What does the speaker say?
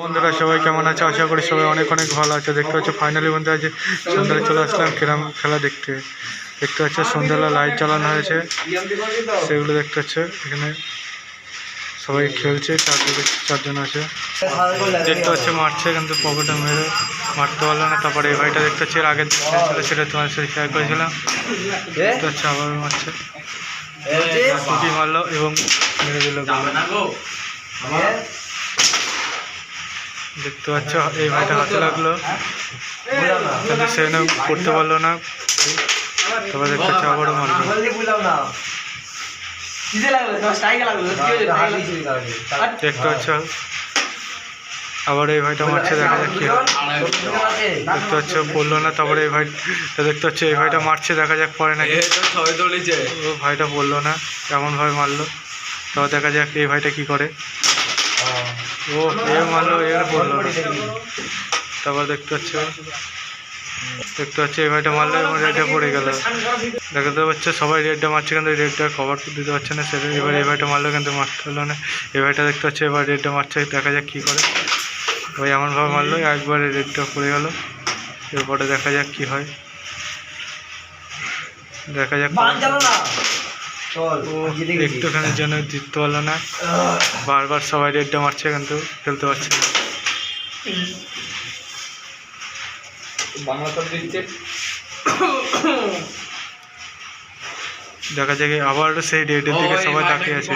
বন্ধুরা, সবাই কেমন আছে? আশা করি সবাই অনেক অনেক ভালো আছে। দেখতে পাচ্ছ ফাইনালি বন্ধু আজ সন্ধ্যায় চলে আসলাম কিরাম খেলা দেখতে। দেখতে পাচ্ছ, সন্ধ্যাবেলা লাইট জ্বালানো হয়েছে। সেগুলো দেখতে পাচ্ছ, এখানে সবাই খেলছে চারজন চারজন আছে। দেখতে পাচ্ছ, মারছে কিন্তু পকেটে মেরে মারতে পারল না। তারপরে এই ভাইটা দেখতে পাচ্ছি আগের ছিল, সেটা তোমার সাথে শেয়ার করেছিলাম। দেখতে পাচ্ছ আবার মারছে। টুকি মারলো এবং মেরে দিল। দেখতে পাচ্ছ এই ভাইটা হাতে লাগল। কিন্তু সে না করতে পারল না। তারপর দেখতে পাচ্ছ আবারও মারলো। দেখতে পাচ্ছ আবার এই ভাইটা মারছে দেখা যাক কি দেখতে পাচ্ছ পড়ল না তারপরে এই ভাইটা দেখতে পাচ্ছ এই ভাইটা মারছে দেখা যাক পরে নাকি। ও ভাইটা পড়ল না এমনভাবে মারলো। তারপর দেখা যাক এই ভাইটা কি করে। ও, এ মারলো এ পড়ল তারপর দেখতে পাচ্ছ দেখতে পাচ্ছ, এই ভাইটা মারলো এবং রেডটা পড়ে গেল। দেখাতে পাচ্ছে, সবাই রেডটা মারছে, কিন্তু রেডটা কভার দিতে পারছে না, সেটা এবার এই মারলো, কিন্তু মারতে হলো না। এই দেখতে পাচ্ছে, এবার রেডটা মারছে, দেখা যাক কী করে। ওই এমনভাবে মারলো, একবারে রেডটা পড়ে গেল। এরপরে দেখা যাক কি হয়। দেখা যাক একটুখানির জন্য জিততে পারল না। বারবার সবাই রেডটা মারছে কিন্তু খেলতে পারছে না। বাংলা তো দিচ্ছে দেখা যাক আবার সেই ডেটের দিকে সবাই তাকিয়ে আছে।